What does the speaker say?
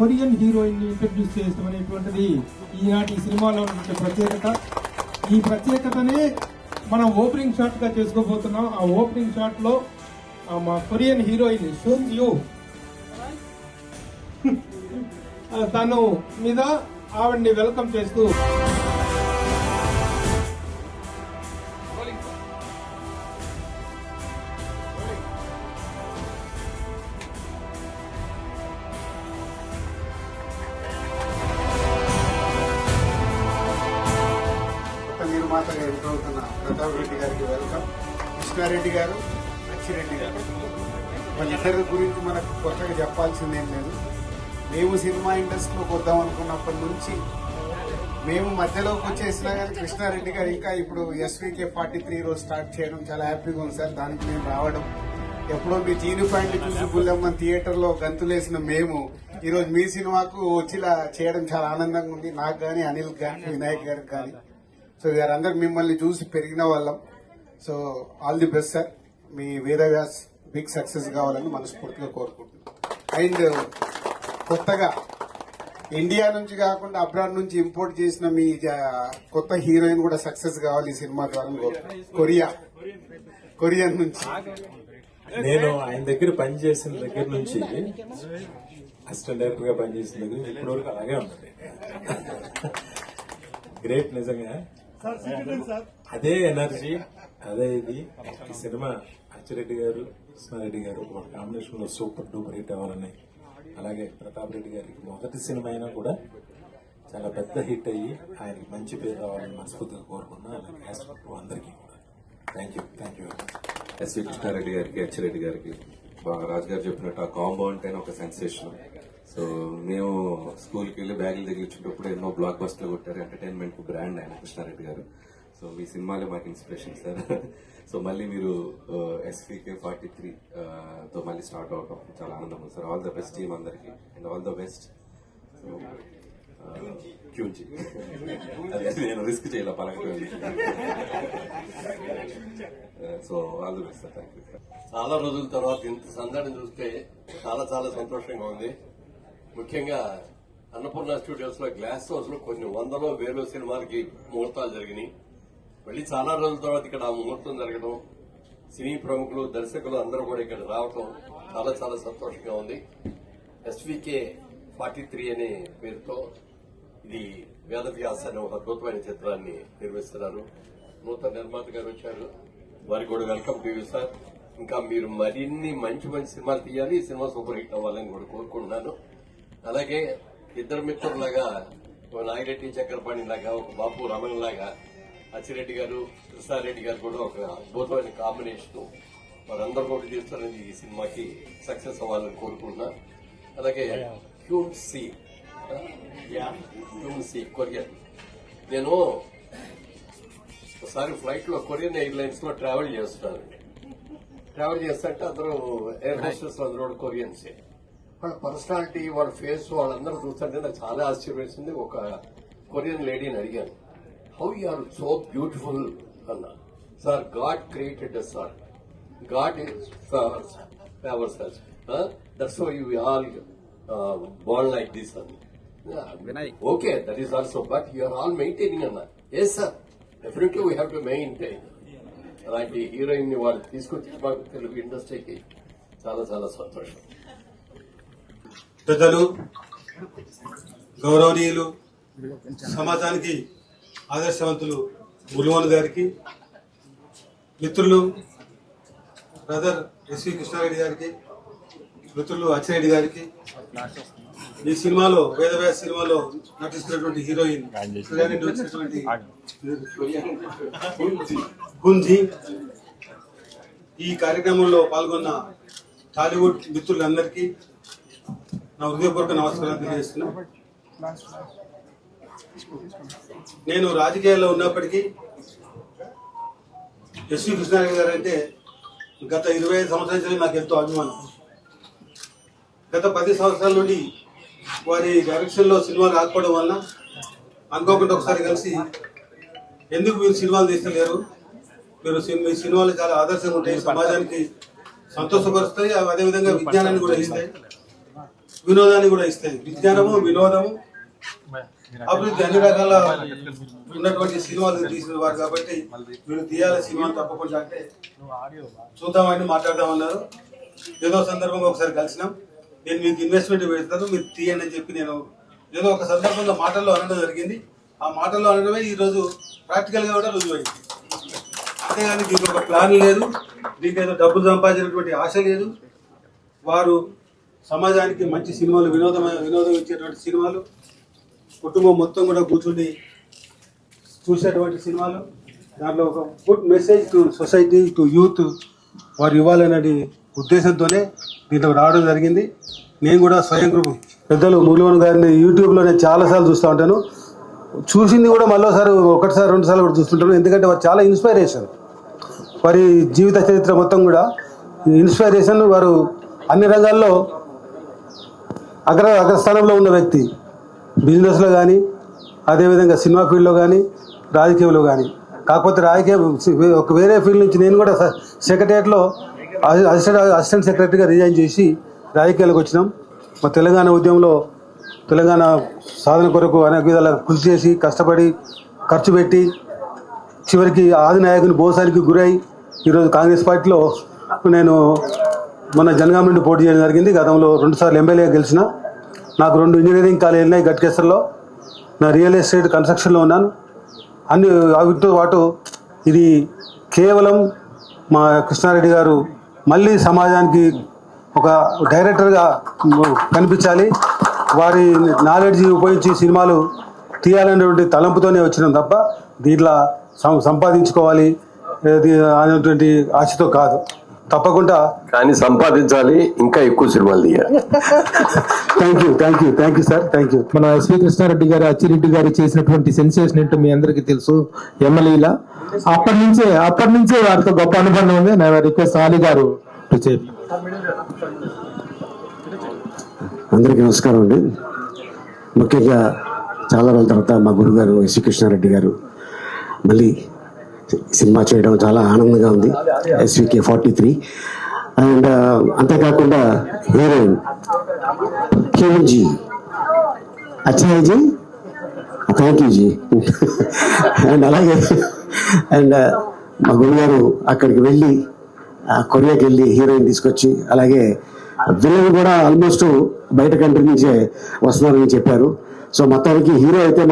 Korean హీరోయిన్ని introduce చేయడం అనేటువంటిది ఈనాటి సినిమాలో ఉన్నటువంటి ప్రత్యేకత. ఈ ప్రత్యేకతనే మనం ఓపెనింగ్ షాట్గా చేసుకోబోతున్నాం. ఆ ఓపెనింగ్ షాట్లో మా కొరియన్ హీరోయిన్ షూన్ యూ తను మీద ఆవిడ్ని వెల్కమ్ చేస్తూ నిర్మాతగా ఎదురవుతున్న ప్రతాప్ రెడ్డి గారికి వెల్కమ్ కృష్ణారెడ్డి గారు అచ్చిరెడ్డి గారు. వాళ్ళిద్దరి గురించి మనకు కొత్తగా చెప్పాల్సిందేం లేదు. మేము సినిమా ఇండస్ట్రీలోకి వద్దాం అనుకున్నప్పటి నుంచి మేము మధ్యలోకి వచ్చేసినా కానీ కృష్ణారెడ్డి గారు ఇంకా ఇప్పుడు ఎస్వీకే ఫార్టీ త్రీ రోజు స్టార్ట్ చేయడం చాలా హ్యాపీగా ఉంది సార్. దానికి మేము రావడం ఎప్పుడో మీ జీని పాయింట్ చూసి గుల్లమ్మ థియేటర్లో గంతులేసిన మేము ఈరోజు మీ సినిమాకు వచ్చిలా చేయడం చాలా ఆనందంగా ఉంది. నాకు కానీ అనిల్ కానీ వినాయక్ గారికి కానీ సో వీరందరూ మిమ్మల్ని చూసి పెరిగిన వాళ్ళం. So all the best sir me Vedavyas big success కావాలని మనస్ఫూర్తిగా కోరుకుంటున్నాం. అండ్ uh, కొత్తగా ఇండియా నుంచి కాకుండా అబ్రాడ్ నుంచి ఇంపోర్ట్ చేసిన మీ uh, కొత్త హీరోయిన్ కూడా సక్సెస్ కావాలి ఈ సినిమా ద్వారా. కొరియా. కొరియన్ నుంచి. నేను ఆయన దగ్గర పనిచేసిన దగ్గర నుంచి అసిస్టెంట్ డైరెక్టర్గా పనిచేసిన దగ్గర నుంచి అలాగే ఉంటుంది గ్రేట్ నిజంగా. అదే. ఎనర్జీ అదే ఇది. ఈ సినిమా అచ్చిరెడ్డి గారు కృష్ణారెడ్డి గారు ఒక కాంబినేషన్లో సూపర్ డూపర్ హిట్ అవ్వాలని. అలాగే ప్రతాప్ రెడ్డి గారికి మొదటి సినిమా అయినా కూడా చాలా పెద్ద హిట్ అయ్యి ఆయనకి మంచి పేరు రావాలని మనస్ఫూర్తిగా కోరుకున్నా అలాగే యాస్ట్రో అందరికీ కూడా. Thank you thank you SV Krishna Reddy గారికి అచ్చిరెడ్డి గారికి బాగా రాజు గారు చెప్పినట్టు ఆ కాంబో అంటేనే ఒక సెన్సేషన్ సో మేము స్కూల్కి వెళ్ళి బ్యాగులు తగిలించుకున్నప్పుడు ఎన్నో బ్లాక్ బస్టర్ కొట్టారు. ఎంటర్టైన్మెంట్ బ్రాండ్ ఆయన కృష్ణారెడ్డి గారు. సో మీ సినిమాలే మాకు ఇన్స్పిరేషన్ సార్ సో మళ్ళీ మీరు ఎస్వీకే ఫార్టీ త్రీ తో మళ్ళీ స్టార్ట్ అవటం చాలా ఆనందం ఉంది sir all the best team అందరికి. అండ్ ఆల్ ద బెస్ట్ క్యూజీ నేను రిస్క్ చేయాలి పలకటం so all the best sir thank you చాలా రోజుల తర్వాత ఇంత సందడిని చూస్తే చాలా చాలా సంతోషంగా ఉంది. ముఖ్యంగా అన్నపూర్ణ స్టూడియోస్లో గ్లాస్ హౌస్లో కొన్ని వందలో వేలో సినిమాలకి ముహూర్తాలు జరిగినాయి. మళ్ళీ చాలా రోజుల తర్వాత ఇక్కడ ఆ ముహూర్తం జరగడం సినీ ప్రముఖులు దర్శకులు అందరూ కూడా ఇక్కడ రావటం చాలా చాలా సంతోషంగా ఉంది. ఎస్వికే ఫార్టీ త్రీ అనే పేరుతో ఇది వేదవ్యాస అనే ఒక అద్భుతమైన చిత్రాన్ని నిర్మిస్తున్నారు. నూతన నిర్మాత గారు వచ్చారు. వారికి కూడా వెల్కమ్ టు యూ సార్. ఇంకా మీరు మరిన్ని మంచి మంచి సినిమాలు తీయాలి. ఈ సినిమా సూపర్ హిట్ అవ్వాలని కూడా కోరుకుంటున్నాను. అలాగే ఇద్దరు మిత్రులాగా ఒక నాగిరెడ్డి చక్రపాణి లాగా ఒక బాపు రమణ లాగా అచ్చిరెడ్డి గారు కృష్ణారెడ్డి గారు కూడా ఒక అద్భుతమైన కాంబినేషన్ వారందరూ కూడా తీస్తారని ఈ సినిమాకి సక్సెస్ అవ్వాలని కోరుకుంటున్నా. అలాగే హ్యూమ్ సి హ్యూమ్ సి కొరియన్ నేను ఒకసారి ఫ్లైట్లో కొరియన్ ఎయిర్లైన్స్లో ట్రావెల్ చేస్తున్నానండి ట్రావెల్ చేస్తుంటే అందరూ ఎయిర్ హోస్టెస్ అందరూ కొరియన్సే వాళ్ళ పర్సనాలిటీ వాళ్ళ ఫేస్ వాళ్ళందరూ చూస్తుంటే నాకు చాలా ఆశ్చర్యపేసింది ఒక కొరియన్ లేడీని అడిగాను. How you are so beautiful అన్న. Sir God created sir God favours that's why you all bond like this అని okay that is also but you are all maintaining అన్న. Yes sir definitely we have to maintain అలాంటి హీరోయిన్ని వాళ్ళు తీసుకొచ్చి మాకు తెలుగు ఇండస్ట్రీకి చాలా చాలా సంతోషం. పెద్దలు గౌరవనీయులు సమాజానికి ఆదర్శవంతులు మురుమోహన్ గారికి మిత్రులు బ్రదర్ ఎస్వి కృష్ణారెడ్డి గారికి మిత్రులు అచ్చిరెడ్డి గారికి. ఈ సినిమాలో వేదవ్యాస సినిమాలో నటిస్తున్నటువంటి హీరోయిన్ వచ్చినటువంటి గుంజి. ఈ కార్యక్రమంలో పాల్గొన్న టాలీవుడ్ మిత్రులందరికీ నా హృదయపూర్వక నమస్కారాలు తెలియజేస్తున్నా. నేను రాజకీయాల్లో ఉన్నప్పటికీ ఎస్వి కృష్ణారెడ్డి గారు అంటే గత ఇరవై ఐదు సంవత్సరాల నుంచి నాకు ఎంతో అభిమానం. గత పది సంవత్సరాల నుండి వారి డైరెక్షన్లో సినిమాలు రాకపోవడం వలన అనుకోకుండా ఒకసారి కలిసి ఎందుకు మీరు సినిమాలు తీస్తలేరు? మీరు మీ సినిమాలు చాలా ఆదర్శంగా ఉంటాయి. సమాజానికి సంతోషపరుస్తాయి. అవి అదేవిధంగా విజ్ఞానాన్ని కూడా ఇస్తాయి. వినోదాన్ని కూడా ఇస్తాయి. విజ్ఞానము వినోదము. అభివృద్ధి అన్ని రకాల ఉన్నటువంటి సినిమాలు తీసిన వారు కాబట్టి మీరు తీయాలి సినిమా తప్పకుండా అంటే చూద్దామని మాట్లాడదామన్నారు ఏదో సందర్భంగా ఒకసారి కలిసినాం. నేను మీకు ఇన్వెస్ట్మెంట్ పెడతాను మీరు తీయండి అని చెప్పి నేను ఏదో ఒక సందర్భంగా మాటల్లో అనడం జరిగింది. ఆ మాటల్లో అనడమే ఈరోజు ప్రాక్టికల్గా కూడా రుజువు అయింది అంతేగాని దీనికి ఒక ప్లాన్ లేదు. దీనికి ఏదో డబ్బులు సంపాదించినటువంటి ఆశ లేదు. వారు సమాజానికి మంచి సినిమాలు వినోదమైన వినోదం ఇచ్చేటువంటి సినిమాలు కుటుంబం మొత్తం కూడా కూర్చుని చూసేటువంటి సినిమాలు. దాంట్లో ఒక good message to society to youth వారు ఇవ్వాలనే ఉద్దేశంతోనే దీంట్లో రావడం జరిగింది. నేను కూడా స్వయం పెద్దలు మురళీమోహన్ గారిని యూట్యూబ్లో నేను చాలాసార్లు చూస్తూ ఉంటాను. చూసింది కూడా మళ్ళీసారి ఒకటిసారి రెండు సార్లు కూడా చూస్తుంటాను. ఎందుకంటే వారు చాలా ఇన్స్పైరేషన్. వారి జీవిత చరిత్ర మొత్తం కూడా ఇన్స్పైరేషన్ వారు అన్ని రంగాల్లో అగ్ర అగ్రస్థానంలో ఉన్న వ్యక్తి బిజినెస్లో కానీ అదేవిధంగా సినిమా ఫీల్డ్లో కానీ రాజకీయంలో కానీ కాకపోతే రాజకీయ ఒక వేరే ఫీల్డ్ నుంచి నేను కూడా స- సెక్రటరియట్లో అసిస్టెంట్ అసిస్టెంట్ సెక్రటరీగా రిజైన్ చేసి రాజకీయాలకు వచ్చినాం. మా తెలంగాణ ఉద్యమంలో తెలంగాణ సాధన కొరకు అనేక విధాల కృషి చేసి కష్టపడి ఖర్చు పెట్టి చివరికి ఆది నాయకుని బోసానికి గురై ఈరోజు కాంగ్రెస్ పార్టీలో నేను మొన్న జనగాం నుండి పోటీ చేయడం జరిగింది. గతంలో రెండుసార్లు ఎమ్మెల్యేగా గెలిచిన నాకు రెండు ఇంజనీరింగ్ కాలేజీలు ఉన్నాయి గట్కేశ్వర్లో నా రియల్ ఎస్టేట్ కన్స్ట్రక్షన్లో ఉన్నాను. అన్ని వాటితో పాటు ఇది కేవలం మా కృష్ణారెడ్డి గారు మళ్ళీ సమాజానికి ఒక డైరెక్టర్గా కనిపించాలి. వారి నాలెడ్జ్ ఉపయోగించి సినిమాలు తీయాలనేటువంటి తలంపుతోనే వచ్చినాం తప్ప దీంట్లో సం- సంపాదించుకోవాలి. అనేటువంటి ఆశతో కాదు. తప్పకుండా కానీ సంపాదించాలి ఇంకా ఎక్కువ సినిమాలు తీయాలి. Thank you thank you thank you sir thank you మన ఎస్వి కృష్ణారెడ్డి గారు అచ్చిరెడ్డి గారు చేసినటువంటి సెన్సేషన్ ఏంటో మీ అందరికీ తెలుసు ఎమ్మెల్యేల. అప్పటి నుంచే అప్పటి నుంచే వారితో గొప్ప అనుబంధం ఉంది. నా రిక్వెస్ట్ ఆలి గారు. అందరికీ నమస్కారం అండి. ముఖ్యంగా చాలా రోజుల తర్వాత మా గురుగారు ఎస్వి కృష్ణారెడ్డి గారు మళ్ళీ సినిమా చేయడం చాలా ఆనందంగా ఉంది. ఎస్వికే ఫార్టీ త్రీ అండ్ అంతేకాకుండా హీరోయిన్ కేవన్ అచ్చాయిజీ థ్యాంక్ యూ జీ? అండ్ అలాగే అండ్ మా గురుగారు అక్కడికి వెళ్ళి ఆ కొరియాకి వెళ్ళి హీరోయిన్ తీసుకొచ్చి అలాగే విలన్ కూడా ఆల్మోస్ట్ బయట కంట్రీ నుంచే వస్తున్నారని చెప్పారు. సో మొత్తానికి హీరో అయితే